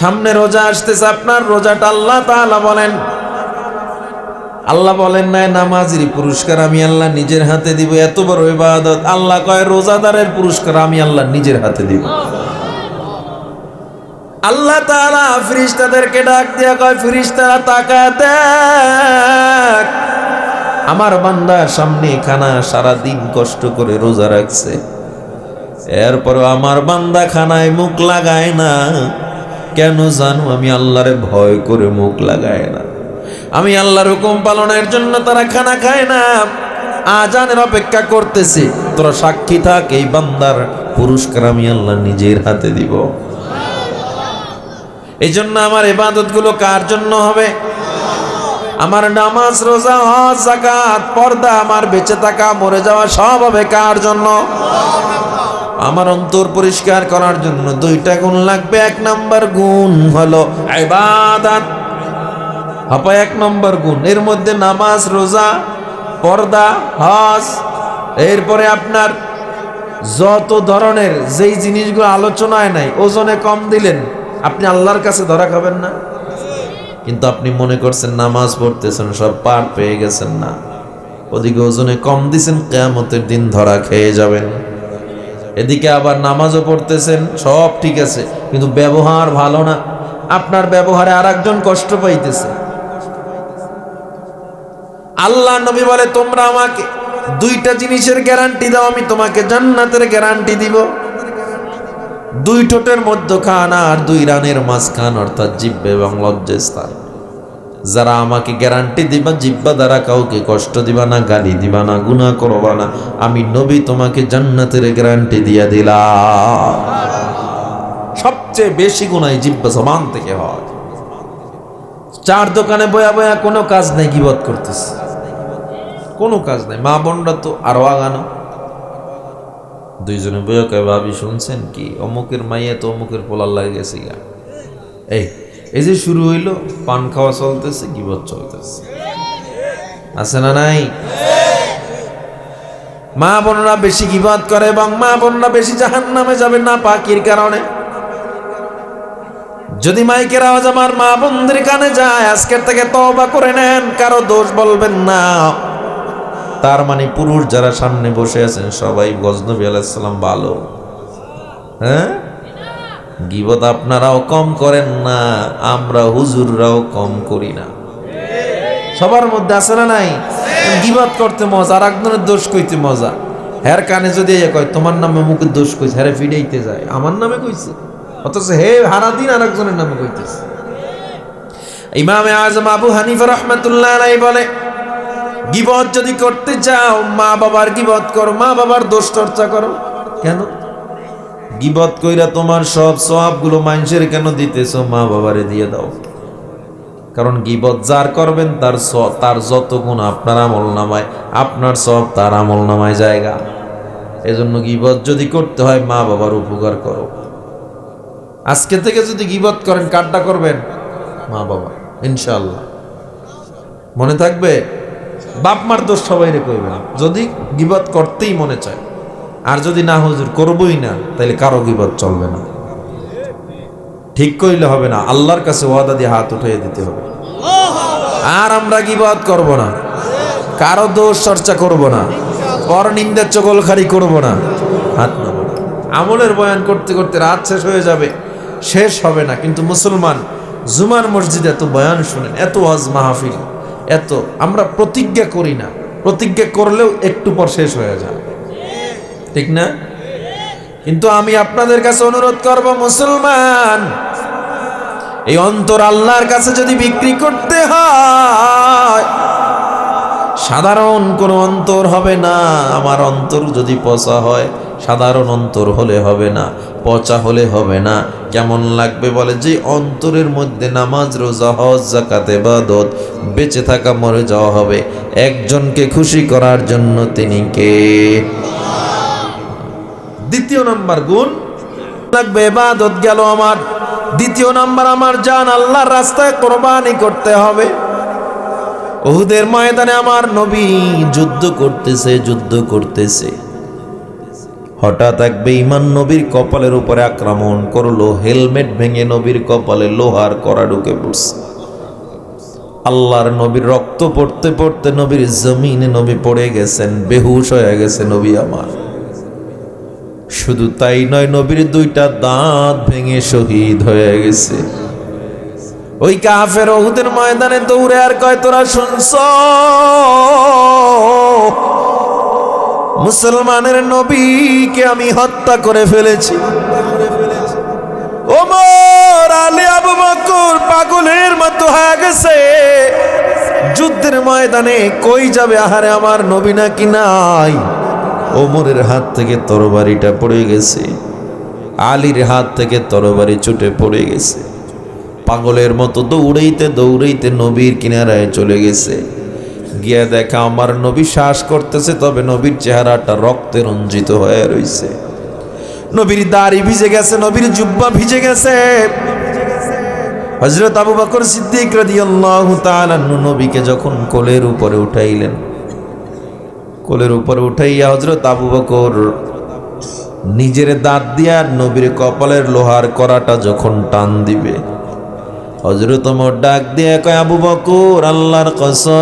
সামনে রোজা আসতেছে, আপনার রোজাটা আল্লাহ তাআলা বলেন। আল্লাহ বলেন, নাই নামাজের পুরস্কার আমি আল্লাহ নিজের হাতে দিব, এত বড় ইবাদত। আল্লাহ কয়, রোজাদারের পুরস্কার আমি আল্লাহ নিজের হাতে দিব। আল্লাহ তাআলা ফিরিস্তাদেরকে ডাক দিয়া কয়, ফিরিস্তারা তাকায় দেখ, আমার বান্দার সামনে খানা সারা দিন কষ্ট করে রোজা রাখছে। এরপরও আমার বান্দা খানায় মুখ লাগায় না। কেন জানো? আমি আল্লাহরে ভয় করে মুখ লাগায় না। আমি আল্লাহর হুকুম পালনের জন্য তারা খানা খায় না। আজানের অপেক্ষা করতেছে। তোরা সাক্ষী থাক, এই বান্দার পুরস্কার আমি আল্লাহ নিজের হাতে দিব। এই জন্য আমার এবাদতগুলো কার জন্য হবে? আমার নামাজ, রোজা, হজ জাকাত পর্দা আমার বেঁচে থাকা, মরে যাওয়া সব হবে কার জন্য? আমার অন্তর পরিষ্কার করার জন্য দুইটা গুণ লাগবে। এক নাম্বার গুণ হলো ইবাদত। হাপা এক নম্বর গুণ। এর মধ্যে নামাজ, রোজা, পর্দা, হজ, এরপরে আপনার যত ধরনের যেই জিনিসগুলো আলোচনায় নাই, ওজনে কম দিলেন, আপনি আল্লাহর কাছে ধরা খাবেন না। কিন্তু আপনি মনে করছেন নামাজ পড়তেছেন, সব পার পেয়ে গেছেন না। ওদিকে ওজনে কম দিছেন, কেয়ামতের দিন ধরা খেয়ে যাবেন। এদিকে আবার নামাজও পড়তেছেন, সব ঠিক আছে, কিন্তু ব্যবহার ভালো না। আপনার ব্যবহারে আর কষ্ট পাইতেছে। আল্লাহ নবী বলে, তোমরা আমাকে দুইটা জিনিসের গ্যারান্টি দাও, আমি তোমাকে জান্নাতের গ্যারান্টি দিব। দুই ঠোঁটের মধ্যখান আর দুই রানের মাঝখান, অর্থাৎ জিব্বা এবং লজ্জাস্থান। যারা আমাকে গ্যারান্টি দিবা, জিব্বা দ্বারা কাউকে কষ্ট দিবা না, গালি দিবা না গুণা করবা না, আমি নবী তোমাকে জান্নাতের গ্যারান্টি দিয়া দিলাম। সবচেয়ে বেশি গুণাই জিব্বা জবান থেকে হয়। চার দোকানে বয়া বয়া কোনো কাজ নাই, গিবত করতেছে। কোনো কাজ নাই, মা বোনরা তো আরও আগানো। দুইজনে বয়া কয়, ভাবি শুনছেন কি? অমুকের মাইয়া তো অমুকের পোলার লাগে গেছে এই এই যে শুরু হইল, পান খাওয়া চলতেছে, গিবত চলতেছে। আছে না নাই? মা বোনরা বেশি গিবত করে এবং মা বোনরা বেশি জাহান নামে যাবে না পাকির কারণে। যদি মাইকের আওয়াজ আমার মা বন্ধুর কানে যায়, আজকের থেকে তবা করে নেন, কারও দোষ বলবেন না। তার মানে পুরুষ যারা সামনে বসে আছেন, সবাই গজনবী আলাইসাল্লাম ভালো। হ্যাঁ? গিবত আপনারাও কম করেন না, আমরা হুজুররাও কম করি না। সবার মধ্যে আছে না নাই? গিবত করতে মজা, আর একজনের দোষ কইতে মজা। হ্যার কানে যদি এ কয়, তোমার নামে মুখে দোষ কইছে হ্যারে ফিডাইতে যায়। আমার নামে কইছে। অথচ হে হারা দিন আর একজনের নামে কইতেছে। ইমামে আজম আবু হানিফা রহমতুল্লাহ বলে, গিবত যদি করতে চাও মা বাবার গিবত করো মা বাবার দোষ চর্চা করো। কেন? গিবত কইরা তোমার সব সবগুলো মানুষের কেন দিতেছো? মা বাবারে দিয়ে দাও। কারণ গিবত যার করবেন, তার তার যত গুণ আপনার আমল নামায়, আপনার সব তার আমল নামায় জায়গা। এজন্য গিবত যদি করতে হয়, মা বাবার উপকার করো। আজকে থেকে যদি গিবত করেন, কারটা করবেন? মা বাবা ইনশাল্লাহ মনে থাকবে? বাপ মার দোষ সবাই রে কইবেন যদি গিবত করতেই মনে চায়। আর যদি না হুজুর, করবই না তাহলে কারও গিবত চলবে না। ঠিক করলে হবে না, আল্লাহর কাছে ওয়াদা দিয়ে হাত উঠিয়ে দিতে হবে। আর আমরা গিবত করব না, কারও দোষ চর্চা করব না, পর নিন্দার চকলখারি করব না, হাত নামাবো না। আমলের বয়ান করতে করতে রাত শেষ হয়ে যাবে, শেষ হবে না, কিন্তু মুসলমান জুমার মসজিদে এত বয়ান শুনেন, এত ওয়াজ মাহফিল, এত আমরা প্রতিজ্ঞা করি না, প্রতিজ্ঞা করলেও একটু পর শেষ হয়ে যায়। ঠিক না? কিন্তু আমি আপনাদের কাছে অনুরোধ করব, মুসলমান, এই অন্তর আল্লাহর কাছে যদি বিক্রি করতে হয়, সাধারণ কোনো অন্তর হবে না। আমার অন্তর যদি পচা হয়, সাধারণ অন্তর হলে হবে না, পচা হলে হবে না। কেমন লাগবে বলে? যে অন্তরের মধ্যে নামাজ, রোজা, হজ জাকাতে বাদত বেঁচে থাকা, মরে যাওয়া হবে। একজনকে খুশি করার জন্য তিনি কে? দ্বিতীয় নাম্বার গুণ। লাগবে এবাদত গেল আমার। দ্বিতীয় নাম্বার, আমার জান আল্লাহর রাস্তায় কোরবানি করতে হবে। ওহুদের ময়দানে আমার নবী যুদ্ধ করতেছে যুদ্ধ করতেছে। হঠাৎ এক বেঈমান নবীর কপালের উপরে আক্রমণ করল, হেলমেট ভেঙে নবীর কপালে লোহার করা ঢুকে পড়ছে। আল্লাহর নবীর রক্ত পড়তে পড়তে নবীর জমিনে নবী পড়ে গেছেন, বেহুশ হয়ে গেছে নবী আমার। শুধু তাই নয়, নবীর দুইটা দাঁত ভেঙে শহীদ হয়ে গেছে। ওই কাফের ওহুদের ময়দানে দৌড়ে আর কয়, তোরা শুনছ? মুসলমানের নবীকে আমি হত্যা করে ফেলেছি। পাগলের মতো হয়ে গেছে। যুদ্ধের ময়দানে কই যাবে আহারে আমার নবী নাকি নাই? ওমরের হাত থেকে তরবারিটা পড়ে গেছে। আলীর হাত থেকে তরবারি ছুটে পড়ে গেছে। পাগলের মতো দৌড়াইতে দৌড়াইতে নবীর কিনারায় চলে গেছে। গিয়া দেখা, আমার নবী শ্বাস করতেছে, তবে নবীর চেহারাটা রক্তে রঞ্জিত হয়ে রইছে। নবীর দাড়ি ভিজে গেছে, নবীর জুব্বা ভিজে গেছে। হজরত আবু বকর সিদ্দিক রাদিয়াল্লাহু তাআলা নবীকে যখন কোলের উপরে উঠাইলেন কোলের উপরে উঠাইয়া হজরত আবু বকর নিজের দাঁত দিয়া নবীর কপালের লোহার করাটা যখন টান দিবে হজরত ওমর ডাক দিয়ে কয়, আবু বকর, আল্লাহর কসম,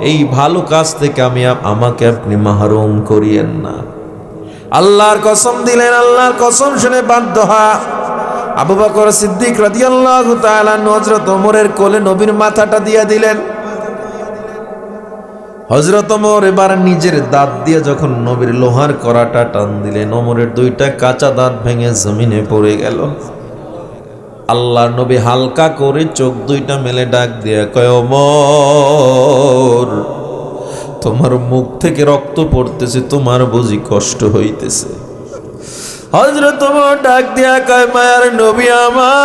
এই ভালো কাজ থেকে আমি আমাকে আপনি মাহরুম করিয়েন না। আল্লাহর কসম দিলেন, আল্লাহর কসম শুনে বাধ্য হা। আবু বকর সিদ্দিক রাদিয়াল্লাহু তাআলা হযরত ওমরের কোলে নবীর মাথাটা দিয়ে দিলেন। হজরত ওমর এবার নিজের দাঁত দিয়ে যখন নবীর লোহার করাটা টান দিলেন, ওমরের দুইটা কাঁচা দাঁত ভেঙে জমিনে পড়ে গেল। আল্লাহ নবী হালকা করে চোখ দুইটা মেলে ডাক দিয়ে কয়, ওমর, তোমার মুখ থেকে রক্ত পড়তেছে, তোমার বুঝি কষ্ট হইতেছে। হজরত তোমার ডাক দিয়া কয়, মায়ার নবী আমার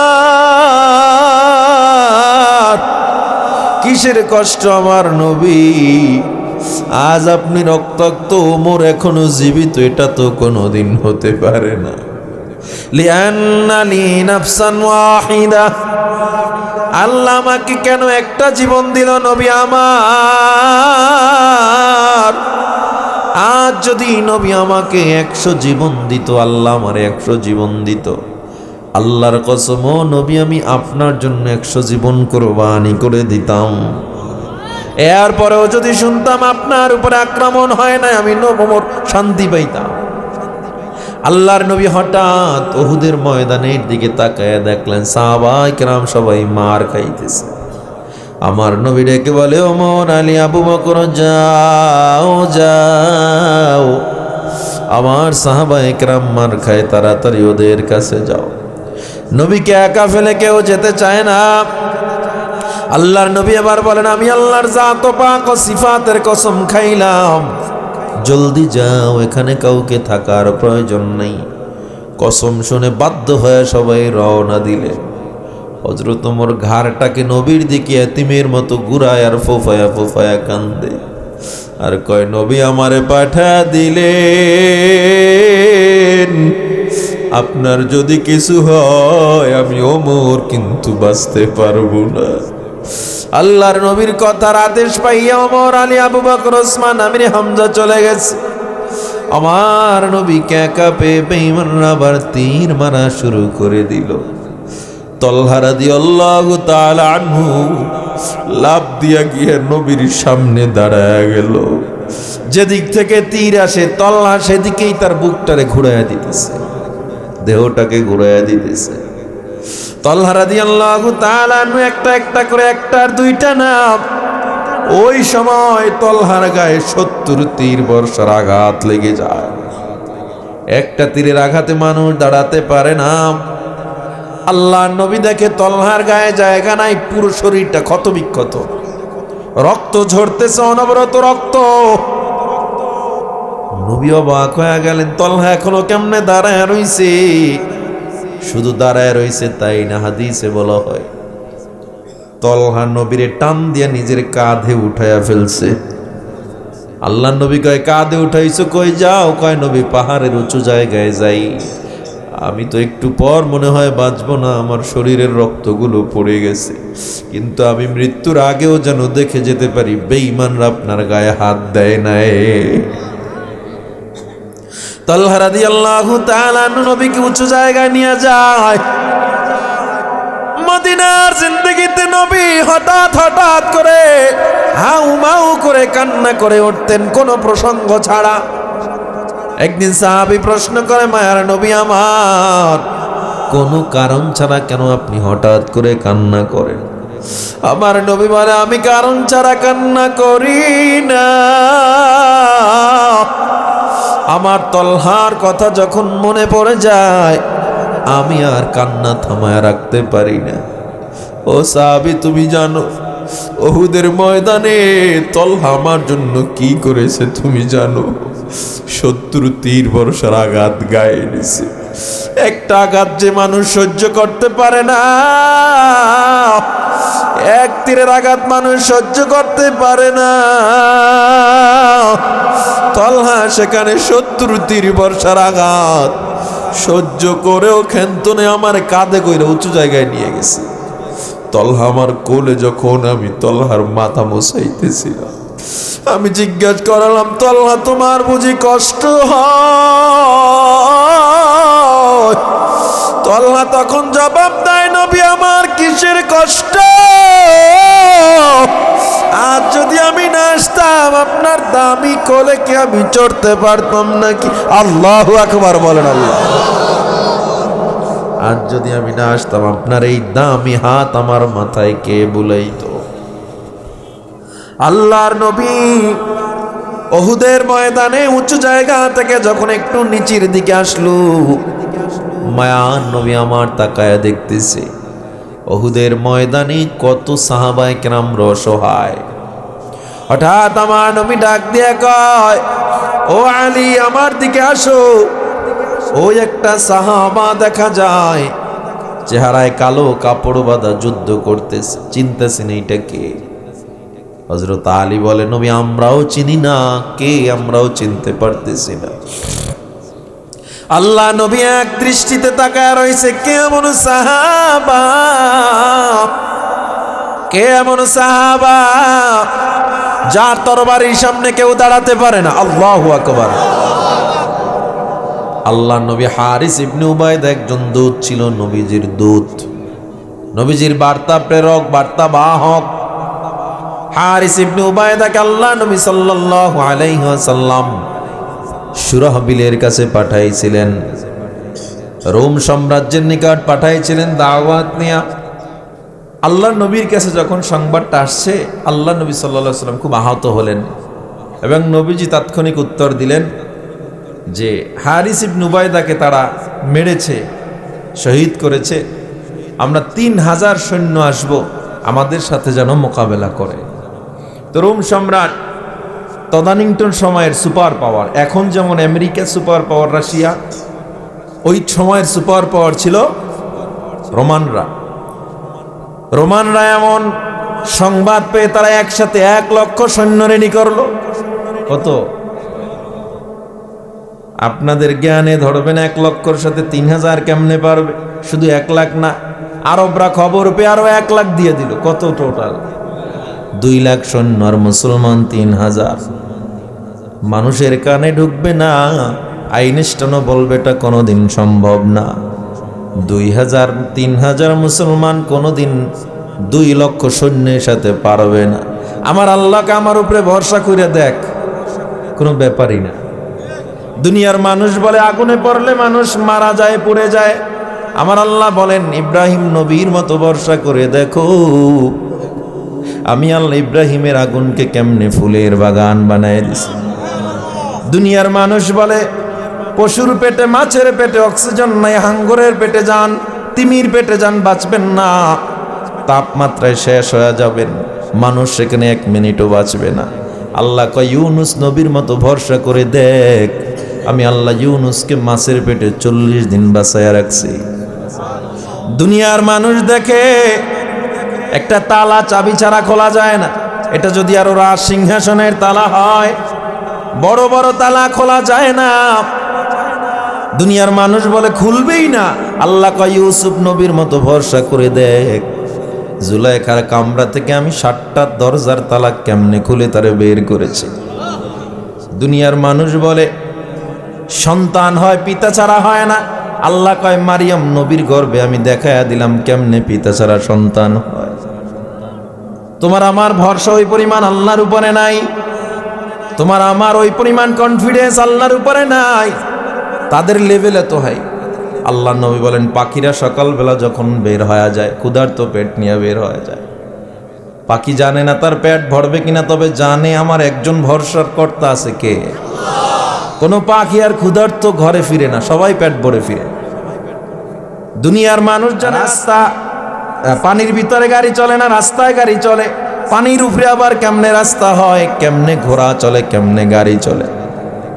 কিসের কষ্ট আমার নবী? আজ আপনি রক্তাক্ত ওমর এখনও জীবিত, এটা তো কোনোদিন হতে পারে না। আল্লাহ আমাকে কেন একটা জীবন দিল নবী আমার? আজ যদি নবী আমাকে একশো জীবন দিত, আল্লাহ আমার একশো জীবন দিত। আল্লাহর কসম নবী, আমি আপনার জন্য একশো জীবন কোরবানি করে দিতাম। এরপরেও যদি শুনতাম আপনার উপরে আক্রমণ হয় না আমি নবমর শান্তি পাইতাম। আল্লাহর নবী হঠাৎ ওহুদের ময়দানের দিকে তাকায় দেখলেন সাহাবাই কেরাম সবাই মার খাইতেছে। আমার নবী ডেকে বলে ওমর আলী, আবু বকর, যাও যাও। আমার সাহাবা একরাম মার খায়, তাড়াতাড়ি ওদের কাছে যাও। নবীকে একা ফেলে কেউ যেতে চায় না। আল্লাহর নবী আবার বলেন, আমি আল্লাহর জাত পাক সিফাতের কসম খাইলাম। জলদি যাও, এখানে কাউকে থাকার প্রয়োজন নেই। কসম শুনে বাধ্য হয়ে সবাই রওনা দিলে। হজরত ওমর ঘাড়টাকে নবীর দিকে এতিমের মতো ঘুরায় আর ফোফায়া ফোফায়া কান্দে। আর কয়, নবী আমারে পাঠা দিলেন আপনার যদি কিছু হয়, আমি ওমর কিন্তু বাঁচতে পারব না। আল্লাহর নবীর কথার আদেশ পাইয়া ওমর আলী, আবু বকর, ওসমান, আমির, হামজা চলে গেছে। আমার নবীকে একা পেয়ে বেঈমানরা আবার তীর মারা শুরু করে দিল। তলহারা দিয়ে আনহু লাভ দিয়া গিয়ে নবীর সামনে দাঁড়ায় গেল। যেদিক থেকে তীর আসে তল্লা সেদিকেই তার বুকটারে ঘুরাইয়া দিতেছে। দেহটাকে ঘুরাইয়া দিতেছে। তলহারা দিয়ে আল্লাহ তালানু একটা একটা করে একটা আর দুইটা না ওই সময় তলহার গায়ে সত্তর তীর বর্ষার আঘাত লেগে যায়। একটা তীরের আঘাতে মানুষ দাঁড়াতে পারে না। আল্লাহ নবী দেখে তলহার গায়ে জায়গা নাই, পুরো শরীরটা ক্ষত বিক্ষত রক্ত ঝরতেছে, অনবরত রক্ত। নবী অবাক হয়ে গেলেন, তলহা এখনও কেমনে দাঁড়ায় রইছে? শুধু দাঁড়ায় রইছে তাই না, হাদিসে বলা হয়। তলহা নবীরে টান দিয়া নিজের কাঁধে উঠাইয়া ফেলছে। আল্লাহ নবী কয়, কাঁধে উঠাইছো, কই যাও? কয়, নবী পাহাড়ের উঁচু জায়গায় যাই। আমি তো একটু পর মনে হয় বাঁচবো না, আমার শরীরের রক্তগুলো পড়ে গেছে। কিন্তু আমি মৃত্যুর আগেও যেন দেখে যেতে পারি, বেঈমানরা আপনার গায়ে হাত দেয় নাই। তলহা রাদিয়াল্লাহু তাআলা নবীকে উঁচু জায়গায় নিয়ে যায়। মদিনার জিন্দগিতে নবী হঠাৎ হঠাৎ করে হাউ মাউ করে কান্না করে উঠতেন, কোনো প্রসঙ্গ ছাড়া। একদিন সাহাবী প্রশ্ন করে, মায়ার নবী আমার, কোনো কারণ ছাড়া কেন আপনি হঠাৎ করে কান্না করেন? আমার নবী বলে, আমি কারণ ছাড়া কান্না করি না। আমার তলহার কথা যখন মনে পড়ে যায়, আমি আর কান্না থামায় রাখতে পারি না। ও সাহাবি, তুমি জানো ওহুদের ময়দানে তলহা আমার জন্য কি করেছে তুমি জানো? শত্রু তীর বর্ষার আঘাত গায়ে নিছে একটা আঘাত যে মানুষ সহ্য করতে পারে না। এক তীরের আঘাত মানুষ সহ্য করতে পারে না। তলহা, সেখানে শত্রু তীর বর্ষার আঘাত সহ্য করেও খেন্তনে আমার কাঁধে কইরা উঁচু জায়গায় নিয়ে গেছে। তলহা আমার কোলে যখন আমি তলহার মাথা মোসাইতেছিলাম আমি জিজ্ঞাসা করালাম, তলহা তোমার বুঝি কষ্ট হয়? তলহা তখন জবাব দেয়, নবী, আমার কিসের কষ্ট? আজ যদি আমি না আসতাম, আপনার দামি কোলে কি আমি চড়তে পারতাম নাকি? আল্লাহ আকবার বলেন আল্লাহ। আজ যদি আমি না আসতাম, আপনার এই দামি হাত আমার মাথায় কে বুলাইতো? আল্লাহর নবী অহুদের ময়দানে উঁচু জায়গা থেকে যখন একটু নিচের দিকে আসলো মায়ান নবী আমার তাকায়া দেখতেছে। অহুদের ময়দানে কত সাহাবায় কেরাম রসহায় হঠাৎ আমার নবী ডাক দিয়ে কয়, ও আলী, আমার দিকে আসো। ওই একটা সাহাবা দেখা যায়, চেহারায় কালো কাপড় বাঁধা যুদ্ধ করতেছে। চিনতেছেন এইটা কে? হজরত আলী বলে, নবী, আমরাও চিনি না। কে আমরাও চিনতে পারতেছি না। আল্লাহ নবী এক দৃষ্টিতে তাকায় রয়েছে কে এমন সাহাবা? কে এমন সাহাবা? যার তরবারির সামনে কেউ দাঁড়াতে পারে না। আল্লাহ আকবার। আল্লাহ নবী হারিস ইবনে উবায়দ একজন দূত ছিল, নবীজির দূত। নবীজির বার্তা প্রেরক, বার্তা বাহক। হারিস ইবনে উবায়দাকে আল্লাহ নবী সাল্লাল্লাহু আলাইহি ওয়াসাল্লাম সুরাহবিলের কাছে পাঠাইছিলেন। রোম সাম্রাজ্যের নিকট পাঠাইছিলেন দাওয়াত নিয়া। আল্লাহ নবীর কাছে যখন সংবাদটা আসছে, আল্লাহ নবী সাল্লাহ সাল্লাম খুব আহত হলেন এবং নবীজি তাৎক্ষণিক উত্তর দিলেন যে হারিস ইব নুবায়দাকে তারা মেরেছে, শহীদ করেছে। আমরা তিন হাজার সৈন্য আসব, আমাদের সাথে যেন মোকাবেলা করে। তো রোম সম্রাট তদানীন্তন সময়ের সুপার পাওয়ার। এখন যেমন আমেরিকা সুপার পাওয়ার, রাশিয়া, ওই সময়ের সুপার পাওয়ার ছিল রোমানরা রোমানরা এমন সংবাদ পেয়ে তারা একসাথে এক লক্ষ সৈন্য রেডি করল। কত? আপনাদের জ্ঞানে ধরবেন এক লক্ষর সাথে তিন হাজার কেমনে পারবে? শুধু এক লাখ না, আরবরা খবর পেয়ে আরও এক লাখ দিয়ে দিল। কত টোটাল দুই লাখ সৈন্য আর মুসলমান তিন হাজার। মানুষের কানে ঢুকবে না আইনস্টানও বলবে এটা কোনোদিন সম্ভব না। দুই হাজার, তিন হাজার মুসলমান কোনোদিন দুই লক্ষ সৈন্যের সাথে পারবে না। আমার আল্লাহকে আমার উপরে ভরসা করে দেখ, কোনো ব্যাপারই না। দুনিয়ার মানুষ বলে, আগুনে পড়লে মানুষ মারা যায়, পড়ে যায়। আমার আল্লাহ বলেন, ইব্রাহিম নবীর মতো ভরসা করে দেখো, আমি আল্লাহ ইব্রাহিমের আগুনকে কেমনে ফুলের বাগান বানায় দিছি। দুনিয়ার মানুষ বলে, পশুর পেটে, মাছের পেটে অক্সিজেন নাই, হাঙ্গরের পেটে যান, তিমির পেটে যান, বাঁচবেন না। তাপমাত্রায় শেষ হয়ে যাবেন, মানুষ সেখানে এক মিনিটও বাঁচবে না। আল্লাহ কয়, ইউনুস নবীর মতো ভরসা করে দেখ, আমি আল্লাহ ইউনুসকে মাছের পেটে চল্লিশ দিন বাঁচাইয়া রাখছি। দুনিয়ার মানুষ দেখে, একটা তালা চাবি ছাড়া খোলা যায় না। এটা যদি আরও রাজ সিংহাসনের তালা হয় বড় বড় তালা খোলা যায় না। দুনিয়ার মানুষ বলে, খুলবেই না। আল্লাহ কয়, ইউসুফ নবীর মতো ভরসা করে দেখ। জুলাইখার কামরা থেকে আমি ষাটটা দরজার তালা কেমনে খুলে তারে বের করেছি? দুনিয়ার মানুষ বলে, সন্তান হয়, পিতা ছাড়া হয় না। আল্লাহ কয়, মারিয়াম নবীর গর্বে আমি দেখায়া দিলাম কেমনে পিতা ছাড়া সন্তান হয়? তোমার আমার ভরসা ওই পরিমাণ আল্লাহর উপরে নাই। তোমার আমার ওই পরিমাণ কনফিডেন্স আল্লাহর উপরে নাই। তাদের লেভেলে তো হয়। আল্লাহ নবী বলেন, পাখিরা সকালবেলা যখন বের হয়ে যায়, ক্ষুধার্ত পেট নিয়ে বের হয়ে যায়। পাখি জানে না তার পেট ভরবে কিনা, তবে জানে আমার একজন ভরসার কর্তা আছে কে। কোনো পাখি আর ক্ষুধার্ত ঘরে ফিরে না, সবাই পেট ভরে ফিরে। দুনিয়ার মানুষ যারা রাস্তা পানির ভিতরে গাড়ি চলে না, রাস্তায় গাড়ি চলে পানির উপরে আবার কেমনে রাস্তা হয়, কেমনে ঘোড়া চলে, কেমনে গাড়ি চলে।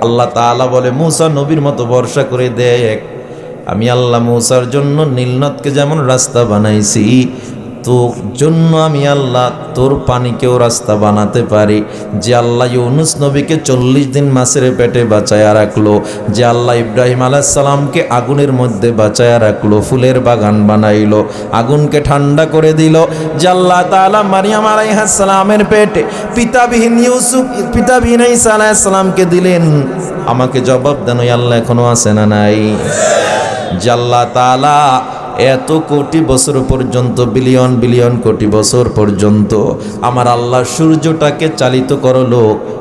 আল্লাহ তালা বলে, মুসা নবীর মতো বর্ষা করে দেখ, আমি আল্লাহ মুসার জন্য নীলনদকে যেমন রাস্তা বানাইছি তোর জন্য আমি আল্লাহ তোর পানিকেও রাস্তা বানাতে পারি। যে আল্লাহ ইউনুস নবীকে চল্লিশ দিন মাসের পেটে বাঁচায়া রাখল, যে আল্লাহ ইব্রাহিম আলাইসালামকে আগুনের মধ্যে বাঁচায়া রাখল, ফুলের বাগান বানাইলো, আগুনকে ঠান্ডা করে দিল, যে আল্লাহ তাআলা মারিয়াম আলাইহাসালামের পেটে পিতাবিহীন ইউসুফ, পিতাবিহীন ঈসা আলাইসালামকে দিলেন। আমাকে জবাব দেন আল্লাহ এখনও আসে না নাই? জাল্লা তাআলা এত কোটি বছর পর্যন্ত বিলিয়ন বিলিয়ন কোটি বছর পর্যন্ত আমার আল্লাহ সূর্যটাকে চালিত করল।